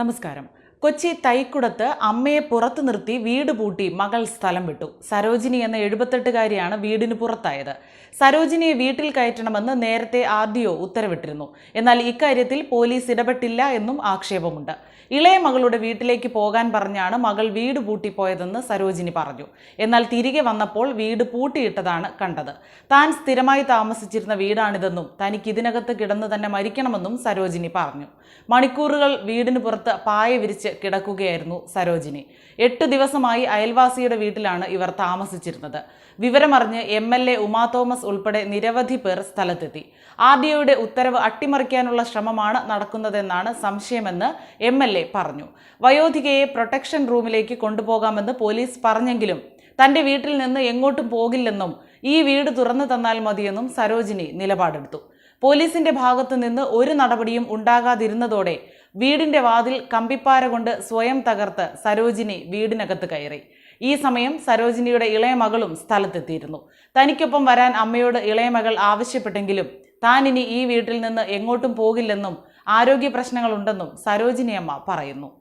നമസ്കാരം. കൊച്ചി തൈക്കുടത്ത് അമ്മയെ പുറത്തു നിർത്തി വീട് പൂട്ടി മകൾ സ്ഥലം വിട്ടു. സരോജിനി എന്ന എഴുപത്തെട്ടുകാരിയാണ് വീടിന് പുറത്തായത്. സരോജിനിയെ വീട്ടിൽ കയറ്റണമെന്ന് നേരത്തെ ആർ ഉത്തരവിട്ടിരുന്നു. എന്നാൽ ഇക്കാര്യത്തിൽ പോലീസ് ഇടപെട്ടില്ല എന്നും ആക്ഷേപമുണ്ട്. ഇളയ മകളുടെ വീട്ടിലേക്ക് പോകാൻ പറഞ്ഞാണ് മകൾ വീട് പൂട്ടിപ്പോയതെന്ന് സരോജിനി പറഞ്ഞു. എന്നാൽ തിരികെ വന്നപ്പോൾ വീട് പൂട്ടിയിട്ടതാണ് കണ്ടത്. താൻ സ്ഥിരമായി താമസിച്ചിരുന്ന വീടാണിതെന്നും തനിക്ക് ഇതിനകത്ത് കിടന്നു തന്നെ മരിക്കണമെന്നും സരോജിനി പറഞ്ഞു. മണിക്കൂറുകൾ വീടിന് പുറത്ത് പായ വിരിച്ച് കിടക്കുകയായിരുന്നു സരോജിനി. എട്ട് ദിവസമായി അയൽവാസിയുടെ വീട്ടിലാണ് ഇവർ താമസിച്ചിരുന്നത്. വിവരമറിഞ്ഞ് M L A Uma Thomas ഉൾപ്പെടെ നിരവധി പേർ സ്ഥലത്തെത്തി. ആർ ഡി ഒയുടെ ഉത്തരവ് അട്ടിമറിക്കാനുള്ള ശ്രമമാണ് നടക്കുന്നതെന്നാണ് സംശയമെന്ന് എം എൽ എ പറഞ്ഞു. വയോധികയെ പ്രൊട്ടക്ഷൻ റൂമിലേക്ക് കൊണ്ടുപോകാമെന്ന് പോലീസ് പറഞ്ഞെങ്കിലും തന്റെ വീട്ടിൽ നിന്ന് എങ്ങോട്ടും പോകില്ലെന്നും ഈ വീട് തുറന്നു തന്നാൽ മതിയെന്നും സരോജിനി നിലപാടെടുത്തു. പോലീസിന്റെ ഭാഗത്തു നിന്ന് ഒരു നടപടിയും ഉണ്ടാകാതിരുന്നതോടെ വീടിന്റെ വാതിൽ കമ്പിപ്പാര കൊണ്ട് സ്വയം തകർത്ത് സരോജിനി വീടിനകത്ത് കയറി. ഈ സമയം സരോജിനിയുടെ ഇളയ മകളും സ്ഥലത്തെത്തിയിരുന്നു. തനിക്കൊപ്പം വരാൻ അമ്മയോട് ഇളയ മകൾ ആവശ്യപ്പെട്ടെങ്കിലും താൻ ഇനി ഈ വീട്ടിൽ നിന്ന് എങ്ങോട്ടും പോകില്ലെന്നും ആരോഗ്യ പ്രശ്നങ്ങളുണ്ടെന്നും സരോജിനി അമ്മ പറയുന്നു.